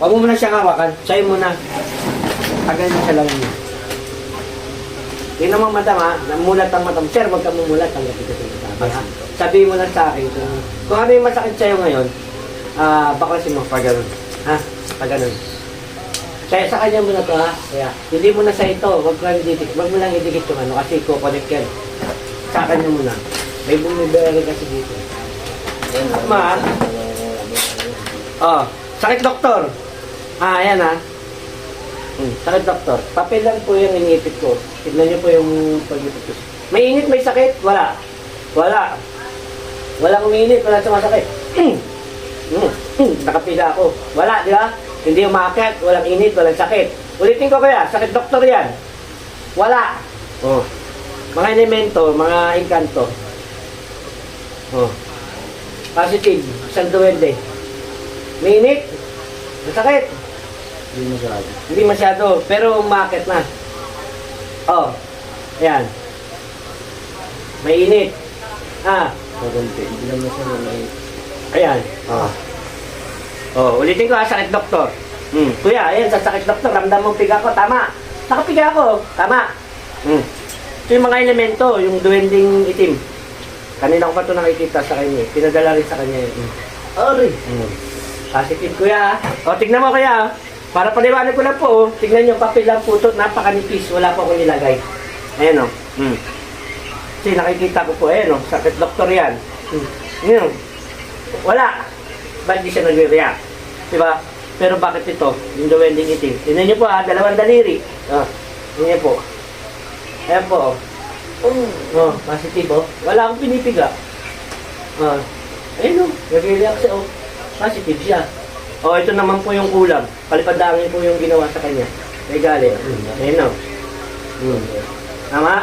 Huwag mo muna siyang hawakan. Sa'yo muna. Tagal mo siya lang niya. Hindi naman madam ha, namulat ang madam. Sir, huwag ka mumulat. Tanggap ito sa sabi ha. Sabihin mo lang sa akin kung, kung ano yung masakit sa'yo ngayon, ah, baklasin mo pag ganun. Ha? Pag ganun. Kaya sa kanya mo na to ha. Kaya, hindi mo na sa ito. Huwag mo lang idikit. Huwag mo lang idikit yung ano kasi kukonek yan. Sa kanya muna. May bumibere kasi dito. Ma, Oh, sakit doktor. Ah, ayan ah. Hmm, sakit doktor. Papel lang po yung inipit ko. Tignan niyo po yung pag-ipit ko. May init, may sakit? Wala. Wala. Walang uminit, wala sumasakit. Hmm. Hmm. Hmm. Nakapila ako. Wala, di ba? Hindi umakit, walang init, walang sakit. Ulitin ko kaya, sakit doktor yan. Wala. Oh. Mga elemento, mga inkanto. Oh. Positive, isang duwende. May init. Masakit. Hindi masyado. Hindi masyado, pero umakit na. Oh. Ayan. May init. Ah. Kaganti. Hindi lang masyado may... Ayan. Oh. Oh, ulitin ko ha, sakit doktor. Hmm. Kuya, ayan, sa sakit doktor, ramdam mo piga ko, tama. Nakapiga ako, tama. Hmm. Ito yung mga elemento, yung duwending itim. Kanina ko pa ito nakikita sa kanya. Pinadala rin sa kanya yun. Hmm. Ari! Hmm. Positive kuya. O, tignan mo kaya. Para paliwanag ko na po, oh. tignan nyo, papel lang po ito, napakanipis, wala po akong nilagay. Ayan o. Hmm. Kasi nakikita ko po, ayan o, sakit doktor yan. Hmm. Ayan o. Wala. Ba't di siya nagre-react? Diba? Pero bakit ito? Yung duwending itim. Tignan nyo po ha, dalawang daliri. Oh, tignan po. Ayan po. oh. Oh, positive oh. Wala akong pinipiga. Ah. Ayun oh, nag-react siya oh. Positive siya. Oh, ito naman po yung kulang. Palipadangin po yung ginawa sa kanya. May galit. Ayun oh. Hmm. Tama?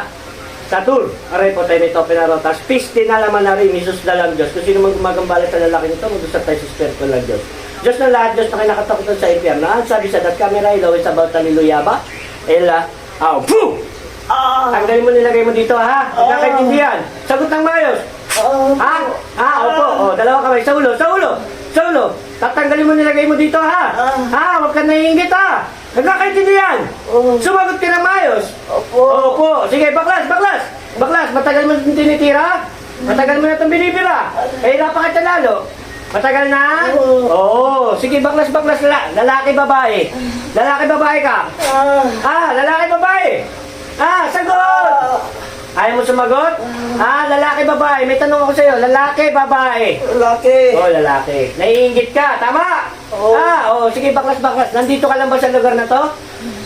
Satur, aray po tayo nito pinarotas. Piste na laman na rin, Isus na lang Diyos. Kung sino man gumagambala sa lalaki nito, mag-usap tayo sa Espiritu ng Diyos. Diyos na lahat, Diyos na kinakatakutan sa impyerno. Ang sabi sa dat camera, ilaw is about hallelujah ba? Ela, aw, poo! Ah! Tanggalin mo nilagay mo dito, ha? Nagkakaintindihan. Sagot ng mayos. Ha? Ha? Opo. O, dalawa kamay. Sa ulo. Sa ulo. Sa ulo. Tatanggalin mo nilagay mo dito, ha? Ha? Huwag ka naiingit, ha? Nagkakaintindihan. Sumagot ka ng mayos. Opo! Opo. Sige, baklas, baklas. Baklas, matagal mo itong tinitira? Matagal mo na itong binibira? Kahirapan kita lalo. Matagal na? Oo. Oo. Sige, baklas, baklas. Lala- lalaki, babae. Lalaki, babae ka. Ah! Ah, lalaki, babae. Ah, sagot! Ayaw mo sumagot? Ah, lalaki, babae. May tanong ako sa'yo. Lalaki, babae. Laki! Oh, lalaki. Naiingit ka. Tama? Oo. Ah, oh, sige, baklas, baklas. Nandito ka lang ba sa lugar na to?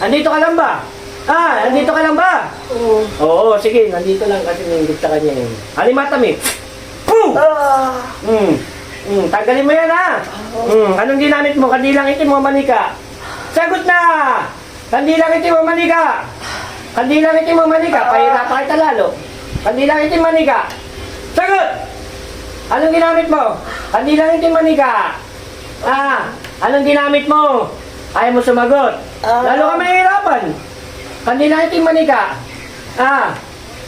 Nandito ka lang ba? Ah, nandito ka lang ba? Oh. Oo, sige. Nandito lang kasi naiingit sa kanya yun. Halimata, mi. Boom! Ah! Hmm. Hmm, tanggalin mo yan ha. Hmm, anong ginamit mo? Kandilang itim mo manika. Sagot na! Kandilang itim mo manika. Kandilang itim mo manika. Pahirapan kita lalo. Kandilang itim manika. Sagot! Anong ginamit mo? Kandilang itim manika. Ah, anong ginamit mo? Ayaw mo sumagot. Ah. Lalo ka mahirapan. Kandilang itim manika. Ah,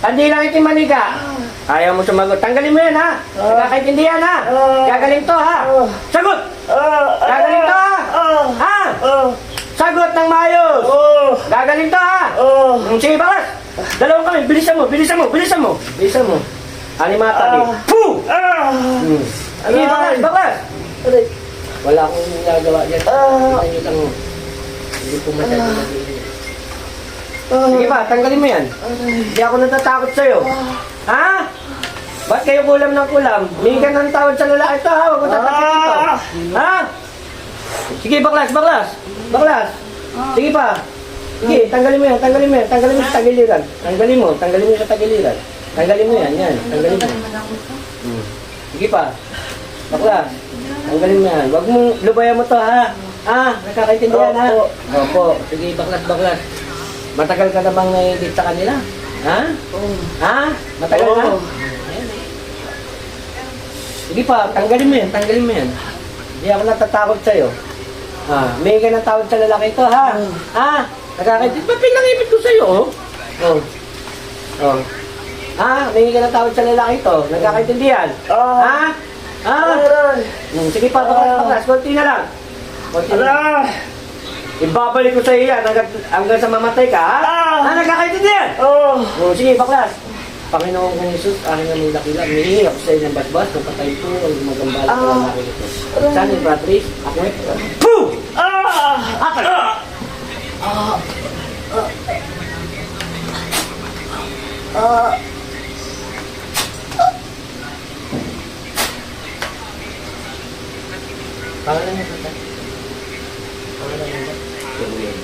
kandilang itim manika. Ayaw mo sumagot. Tanggalin mo yan ha. Ah. Nakakaintindihan ha. Ah. Gagaling to ha. Ah. Sagot! Ah! Gagaling to ha. Ah! Ha? Ah! Ng maayos. Oh! Gagaling to ha. Oh! Mm, Sige, bakas. Dalawang kami. Bilisan mo, bilisan mo, bilisan mo. Bilisan mo. Animata Ah. ah. Poo! Ah! Hmm. Sige, bakas, bakas. Aray! Wala akong nagagawa dyan. Ah. Kita nyo lang. oh. Hindi po masyado Ah. Ah! Sige pa, tanggalin mo yan. Aray! Hindi ako natatakot sa'yo. Ah! Ha? Ba't kayo kulam ng kulam? May ka ng tawad sa lalaki to ha? Huwag mo tatakot ito. Ah! Ha? Sige, baklas, baklas. Baklas. Sige pa. Sige, tanggalin mo yan, tanggalin mo yan, tanggalin mo sa tagiliran. Tanggalin mo, tanggalin mo sa tagiliran. Tanggalin mo yan, yan, tanggalin mo. Hmm. Sige pa. Baklas. Tanggalin mo yan. Huwag mong lubayan mo to ha. Ha? Nakakaintindihan ha? Opo. Opo. Sige, baklas, baklas. Matagal ka na bang naiinggit sa kanila? Ha? Oh! Ha? Matagal na? Oo. Sige pa, tanggalin mo yan, tanggalin mo yan. Hindi ako natatakot sa'yo. Ha, may ka ng tawad sa lalaki ito, ha? Ha? Nakakaintindi. Ba't pinangipit ko sa'yo, oh? Oh. Oh. Ha? May ka ng tawad sa lalaki ito. Nagkakaintindihan? Ah. Ha? Ha? Aray! Hmm, sige pa, baklas, baklas. Kunti na lang. Konti Ala! lang. Ibabalik ko sa iyo yan hanggang, hanggang sa mamatay ka, ha? Ah! Ah, nagkakaintindihan? Oh! O, sige, baklas. Panginoon kong Jesus, aking ang dakila, humihingi ako sa ng basbas, ng patay po, ang magambala ko Ah. ang aking ito. Saan yung Patrice? Ako eh. Ah! Pangalan niya, tatay. Pangalan niya. Kevin.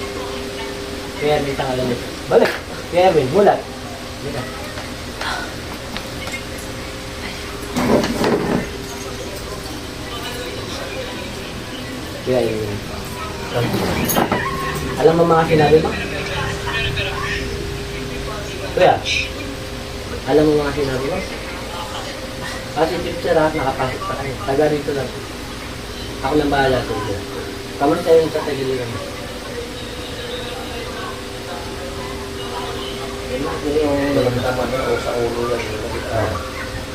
Kevin, pangalan niya. Balik. Kevin, mulat. Dito. Kaya yun. Alam mo mga sinabi mo? Kuya, alam mo mga sinabi mo? Kasi teacher ha, nakapasok pa kayo. Taga rito lang. Ako nang bahala sa inyo. Kamusta yung sa tagiliran? Walang tama na o sa ulo yan.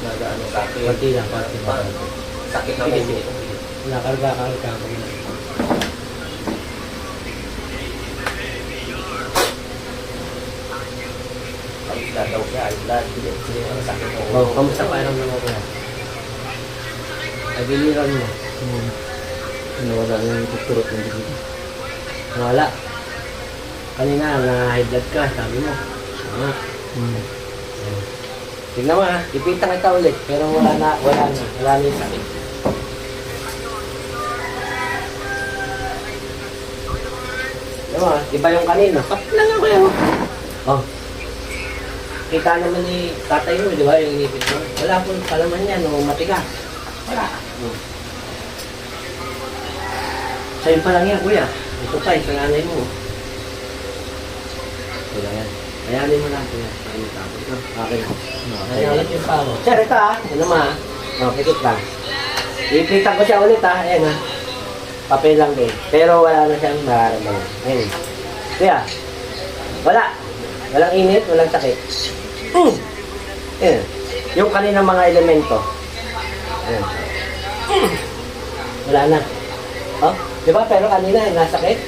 Nagaano sa akin. Kunti lang, kunti lang. Sakit na ulo. sige. Nakarga, karga daw siya ay blood. Ang sakit ulo. Oh, kamusta pa alam mo ko yan? Tagiliran mo. Hmm. Nawala na yung tuturot ng dito. Nawala. Kanina, na-high blood ka, sabi mo. Tama. Hmm. Tingnan mo ha, ipita kita ulit, pero wala na, wala na, wala na yung sakit. Ha, iba yung kanina. Kapit lang ako yun. Oh. Kita naman ni tatay mo, di ba, yung inipit mo. Wala pong kalaman yan, no, matigas. Wala. Hmm. Sa'yo pa lang yan, kuya. Ito pa, sa nanay mo. Wala yan. Kayanin mo lang, kuya. Kayanin tapos na. Okay na. Kaya ulit yung pa mo. Sir, ito ah. Ito naman ah. Oh, pikit lang. Ipitan ko siya ulit ah. Ayan ah. Papel lang din. Pero wala na siyang nararamdaman. Ayan. Kuya. Wala. Walang init, walang sakit. Mm. Ayan. Yung kanina mga elemento. Ayan. Mm. Wala na. Oh, di ba? Pero kanina eh, nasakit.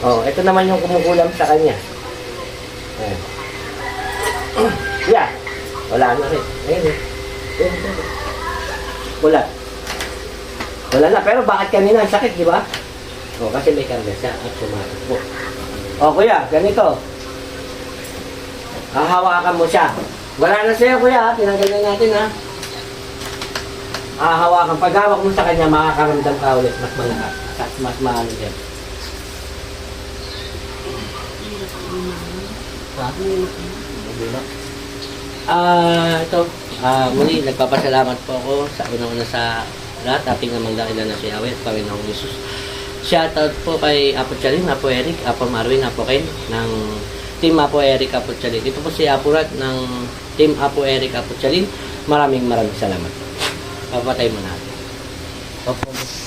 Oh, ito naman yung kumukulam sa kanya. Ayan. Yeah. Wala na rin. Ayan eh. Wala. Wala na. Pero bakit kanina ang sakit, di ba? Oh, kasi may karga siya at sumatakbo. Oh, kuya, ganito. Hahawakan mo siya. Wala na siya, kuya. Tinanggal na natin, ha? Hahawakan. Pag hawak mo sa kanya, makakaramdam ka ulit. Mas malakas. Mas, mas maano. Ha? Ah, ito. Ah, muli, nagpapasalamat po ako sa unang-una sa lahat. Ating namang dakilan na si Yahweh, Panginoong Jesus. Shoutout po kay Apo Chalin, Apo Eric, Apo Marwin, Apo Ken, ng Team Apo Eric, Apo Chalin. Ito po si Apo Rat ng Team Apo Eric, Apo Chalin. Maraming maraming salamat. Papatay mo natin. Opo.